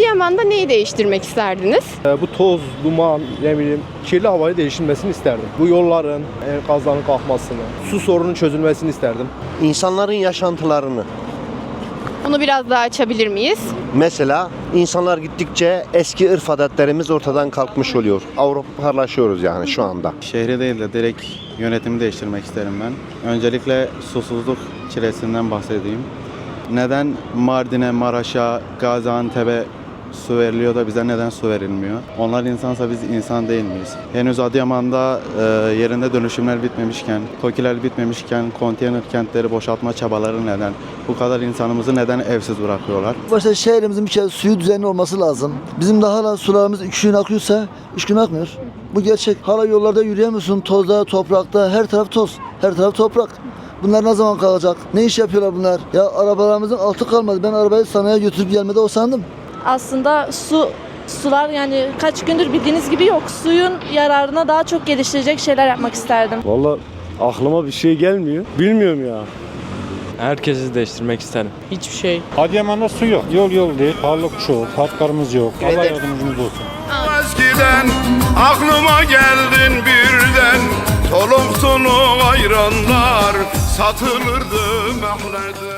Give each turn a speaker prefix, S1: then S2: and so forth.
S1: Adıyaman'da neyi değiştirmek isterdiniz?
S2: Ee, Bu toz, duman, ne bileyim kirli havayı değişilmesini isterdim. Bu yolların, enkazların kalkmasını, su sorunun çözülmesini isterdim.
S3: İnsanların yaşantılarını.
S1: Bunu biraz daha açabilir miyiz?
S3: Mesela insanlar gittikçe eski ırf adetlerimiz ortadan kalkmış oluyor. Avrupalaşıyoruz yani şu anda.
S4: Şehri değil de direkt yönetimi değiştirmek isterim ben. Öncelikle susuzluk çilesinden bahsedeyim. Neden Mardin'e, Maraş'a, Gaziantep'e su veriliyor da bize neden su verilmiyor? Onlar insansa biz insan değil miyiz? Henüz Adıyaman'da e, yerinde dönüşümler bitmemişken, TOKİ'ler bitmemişken konteyner kentleri boşaltma çabaları neden? Bu kadar insanımızı neden evsiz bırakıyorlar?
S5: Başta şehrimizin bir kere suyu düzenli olması lazım. Bizim de hala sularımız iki gün akıyorsa üç gün akmıyor. Bu gerçek. Hala yollarda yürüyemiyorsun. Tozda, toprakta, her taraf toz. Her taraf toprak. Bunlar ne zaman kalacak? Ne iş yapıyorlar bunlar? Ya arabalarımızın altı kalmadı. Ben arabayı sanayiye götürüp gelmede o sandım.
S6: Aslında su sular yani kaç gündür bildiğiniz gibi yok. Suyun yararına daha çok geliştirecek şeyler yapmak isterdim.
S7: Valla aklıma bir şey gelmiyor. Bilmiyorum ya.
S8: Herkesi değiştirmek isterim.
S9: Hiçbir şey.
S10: Adıyaman'da su yok. Yol yol değil. Parlık çok. Parklarımız yok. Allah yardımcımız olsun.
S11: Eskiden aklıma geldin birden Soluk soluk ayranlar satılırdı mehlerde